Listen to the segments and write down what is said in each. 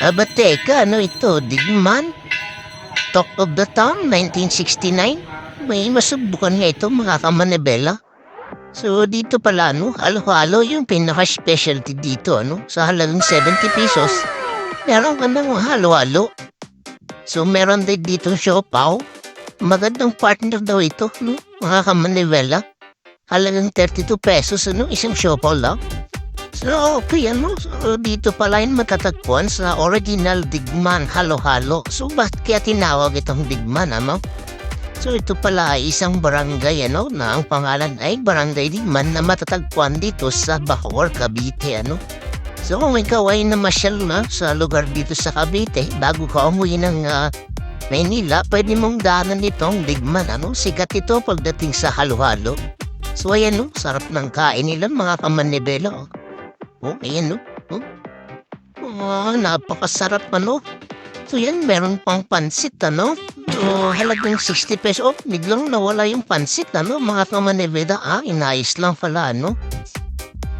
Aba teka, ano ito? Digman? Talk of the Town, 1969? May masubukan nga ito mga kamanebela. So dito pala ano, halo-halo yung pinaka-specialty dito ano, sa halagang 70 pesos. Meron ka ng halo-halo. So meron din dito siopaw. Magandang partner daw ito, no? Mga kamanebela. Halagang 32 pesos, ano? Isang siopaw lang. So, okay, ano? So, dito pala yung matatagpuan sa original Digman Halo-Halo. So, bakit kaya tinawag itong Digman, ano? So, ito pala ay isang barangay, ano? Na ang pangalan ay Barangay Digman na matatagpuan dito sa Bacoor, Cavite, ano? So, kung ikaw ay namasyal na sa lugar dito sa Cavite, bago ka umuwi ng ah, Maynila, pwede mong daanan itong Digman, ano? Sikat ito pagdating sa halo-halo. So, ayan, no? Sarap ng kain nila, mga kamanibela, oh. Oh, ayan, no? Oh. Oh, napakasarap, ano? So, yan, meron pang pansit, ano? So, halagang 60 pesos. Oh, biglang nawala yung pansit, ano? Mga kamanibela, ah, inayos lang pala, ano?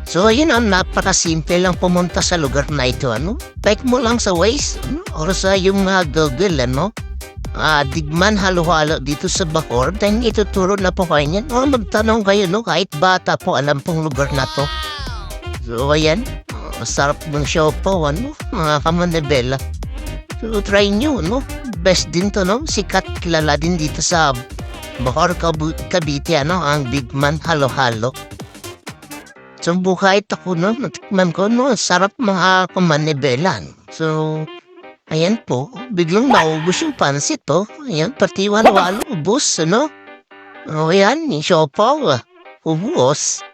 So, ayun, ang napakasimple lang pumunta sa lugar na ito, ano? Type mo lang sa Waze, ano? Or sa yung mga Google, ano? Ah, digman halo-halo dito sa Bacoor. Then ituturo na po kayo niyan. O magtanong kayo, no? Kahit bata po, alam pong lugar na to. So, ayan. Masarap ng siopaw, ano? Mga kamanebela. So, try nyo, no? Best din to, no? Sikat kilala din dito sa Cabu- Cavite, ano? Ang Big Man Halo-Halo. So, buhay ako, no? Natikman ko, no? Sarap mga kamanebela. So, ayan po. Biglang naubos yung pansit, oh. Ayan, pati walo-walo, ubos, ano? O, ayan, yung siopaw, ah. Ubos.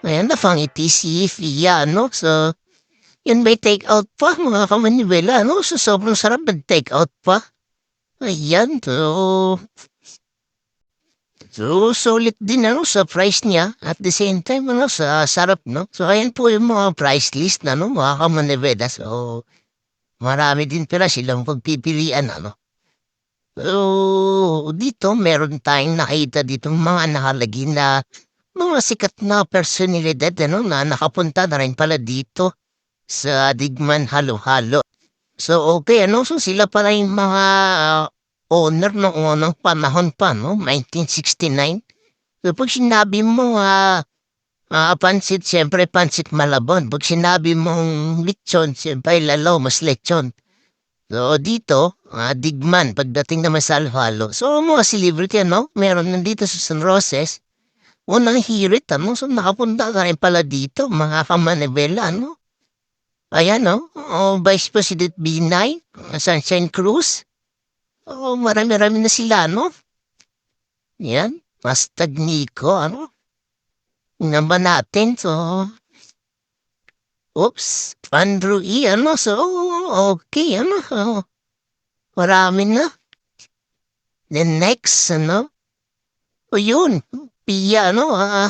Ayan, nafangiti si Fia, no? So, yun may take out pa, mga kamanibela, no? So, sobrang sarap nag-take out pa. Ayan, so... So, solid din, ano, sa price niya. At the same time, ano, sa sarap, no? So, ayan po yung mga price list na, no, mga kamanibela. So, marami din pala silang pagpipilian, ano? So, dito, meron tayong nakita dito mga nakalagi na mga sikat na personalidad ano, na nakapunta na rin pala dito sa Digman Halo-Halo. So, okay, ano? So, sila pala yung mga ah, owner ng unang panahon pa, no? 1969. So, pag sinabi mo, ah, ah, pansit, siyempre pansit malabon. Pag sinabi mong lechon, siyempre lalaw, mas lechon. So, dito, ah, Digman, pagdating naman sa Halo-Halo. So, mga celebrity, ano? Meron nandito sa San Roses. Unang hirit, ano? So, nakapunta ka rin pala dito, mga kamanibela, ano? Ayan, no? Oh, Vice President Binay, Sunshine Cruz. Oh, marami-rami na sila, no? Yan, Mastag Nico, ano? Naman natin, so... Oops, Andrew E, ano? So, okay, ano? Oh, marami na. Then next, ano? O yun, Pia, ano? Ah,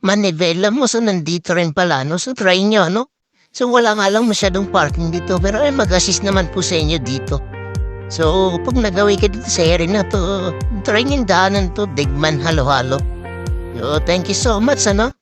manivela mo, so nandito rin pala, no? So try nyo, ano? So wala nga lang masyadong parking dito, pero ay mag-assist naman po sa inyo dito. So, pag nagawi ka dito sa area na to, try nyo yung daanan to, Digman Halo-Halo. So, thank you so much, ano?